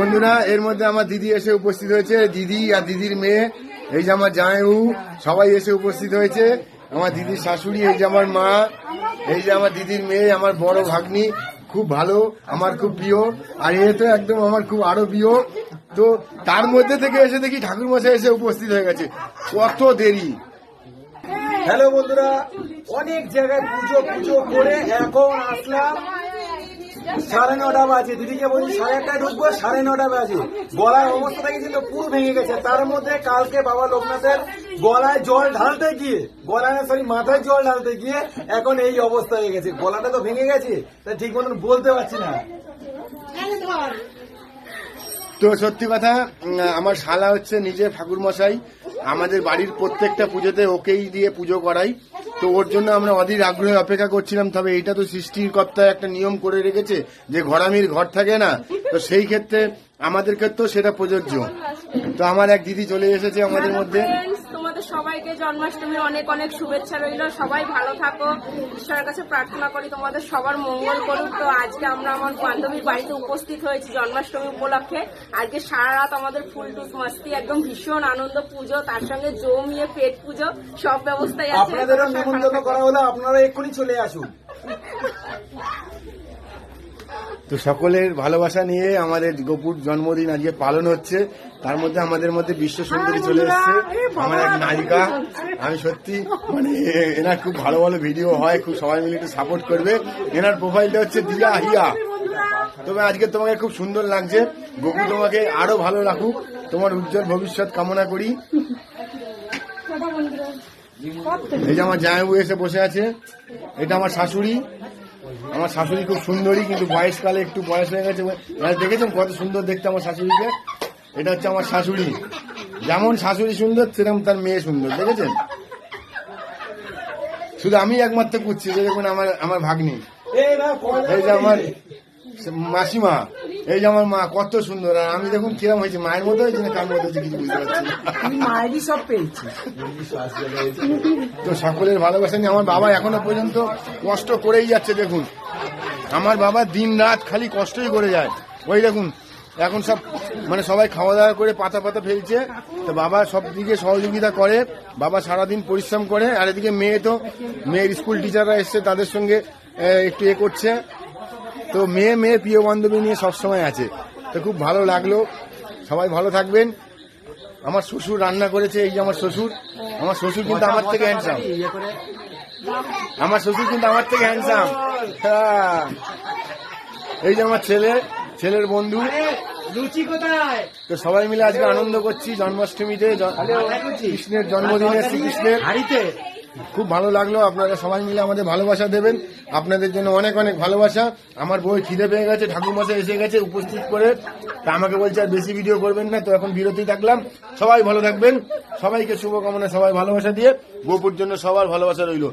বন্ধুরা, এর মধ্যে আমার দিদি এসে উপস্থিত হয়েছে। দিদি আর দিদির মেয়ে, এই যে আমার জামাইবু সবাই এসে উপস্থিত হয়েছে। আমার দিদির শাশুড়ি, এই যে আমার মা, এই যে আমার দিদির মেয়ে, আমার বড় ভাগ্নি, খুব ভালো, আমার খুব প্রিয়। আর এ তো একদম আমার খুব আরও প্রিয়। তো তার মধ্যে থেকে এসে দেখি ঠাকুর মশাই এসে উপস্থিত হয়ে গেছে। কত দেরি। হ্যালো বন্ধুরা, অনেক জায়গায় পুজো পুজো করে এখন আসলাম। সাড়ে নটা বাজে, দিদিকে বলছি সাড়ে একটায় ঢুকবো, সাড়ে নটা বাজে। গলার অবস্থা দেখেছি তো পুরো ভেঙে গেছে। তার মধ্যে কালকে বাবা লোকনাথের গলায় জল ঢালতে গিয়ে, গলায় সরি মাথায় জল ঢালতে গিয়ে এখন এই অবস্থা হয়ে গেছে। গলাটা তো ভেঙে গেছে, তা ঠিক মতন বলতে পারছি না। তো সত্যি কথা আমার শালা হচ্ছে নিজে ঠাকুর মশাই আমাদের বাড়ির প্রত্যেকটা পুজোতে ওকেই দিয়ে পুজো করাই। তো ওর জন্য আমরা অধীর আগ্রহে অপেক্ষা করছিলাম, তবে এটা তো সৃষ্টির কর্তা একটা নিয়ম করে রেখেছে যে ঘরামির ঘর থাকে না। তো সেই ক্ষেত্রে আমাদের ক্ষেত্রেও সেটা প্রযোজ্য। তো আমার এক দিদি চলে এসেছে আমাদের মধ্যে। তোমাদের সবাইকে জন্মাষ্টমীর অনেক অনেক শুভেচ্ছা রইল। সবাই ভালো থাকো। ঈশ্বরের কাছে প্রার্থনা করি তোমাদের সবার মঙ্গল করুক। তো আজকে আমরা আমার বান্ধবীর বাড়িতে উপস্থিত হয়েছি জন্মাষ্টমী উপলক্ষে। আজকে সারা রাত আমাদের ফুল টুস মাস্তি একদম ভীষণ আনন্দ পুজো তার সঙ্গে জমিয়ে পেট পুজো সব ব্যবস্থাই আছে। আপনাদেরও নিমন্ত্রণ করা হলে আপনারা এক্ষুনি চলে আসুন। তো সকলের ভালোবাসা নিয়ে আমাদের গোপুর জন্মদিন আজকে পালন হচ্ছে। তার মধ্যে আমাদের মধ্যে বিশ্ব সুন্দরী চলে এসেছে। আমার এক নায়িকা আমি সত্যি মানে এনার খুব ভালো ভালো ভিডিও হয় খুব সবাই মিলে একটু সাপোর্ট করবে। এনার প্রোফাইলটা হচ্ছে দিয়া হিয়া। তবে আজকে তোমাকে খুব সুন্দর লাগছে। গোপু তোমাকে আরও ভালো রাখুক। তোমার উজ্জ্বল ভবিষ্যৎ কামনা করি। এই যে আমার জামাইবু এসে বসে আছে। এটা আমার শাশুড়ি। আমার শাশুড়ি খুব সুন্দরী, কিন্তু বয়সকালে একটু বয়স হয়ে গেছে। দেখেছেন কত সুন্দর দেখতে আমার শাশুড়িকে? এটা হচ্ছে আমার শাশুড়ি। যেমন শাশুড়ি সুন্দর সেরকম তার মেয়ে সুন্দর, দেখেছেন? শুধু আমি একমাত্র করছি যে দেখুন আমার আমার ভাগ্নি। এই যে আমার মাসিমা। এই যে আমার মা কত সুন্দর আর আমি দেখুন কিরম হয়েছে মায়ের মতো হয়েছে না কার মতো হয়েছে কিছু বুঝতে পারছি মায়েরই সব পেয়েছি। তো সকলের ভালোবাসা নিয়ে আমার বাবা এখনও পর্যন্ত কষ্ট করেই যাচ্ছে দেখুন। আমার বাবা দিন রাত খালি কষ্টই করে যায়। ওই দেখুন এখন সব মানে সবাই খাওয়া দাওয়া করে পাতা পাতা ফেলছে। তো বাবা সব দিকে সহযোগিতা করে বাবা সারাদিন পরিশ্রম করে আর এদিকে মেয়ে তো মেয়ের স্কুল টিচাররা এসছে তাদের সঙ্গে একটু এ করছে। তো মেয়ে মেয়ে প্রিয় বান্ধবী নিয়ে সবসময় আছে। তো খুব ভালো লাগল। সবাই ভালো থাকবেন। আমার শ্বশুর রান্না করেছে এই যে আমার শ্বশুর। আমার শ্বশুর কিন্তু আমার থেকে হ্যান্ডসাম আমার শ্বশুর কিন্তু আমার থেকে হ্যান্ডসাম হ্যাঁ। এই যে আমার ছেলে ছেলের বন্ধু। লুচি কোথায়? তো সবাই মিলে আজকে আনন্দ করছি। জন্মাষ্টমীতে কৃষ্ণের জন্মদিনে শ্রীকৃষ্ণের। হাড়িতে? খুব ভালো লাগল, আপনারা সবাই মিলে আমাদের ভালোবাসা দেবেন। আপনাদের জন্য অনেক অনেক ভালোবাসা। আমার বই খিদে পেয়ে গেছে, ঠাকুরমশাই এসে গেছে উপস্থিত করে। তা আমাকে বলছে, আর বেশি ভিডিও করবেন না। তো এখন বিরতি থাকলাম। সবাই ভালো থাকবেন। সবাইকে শুভকামনা, সবাই ভালোবাসা দিয়ে। গোপুর জন্য সবার ভালোবাসা রইল।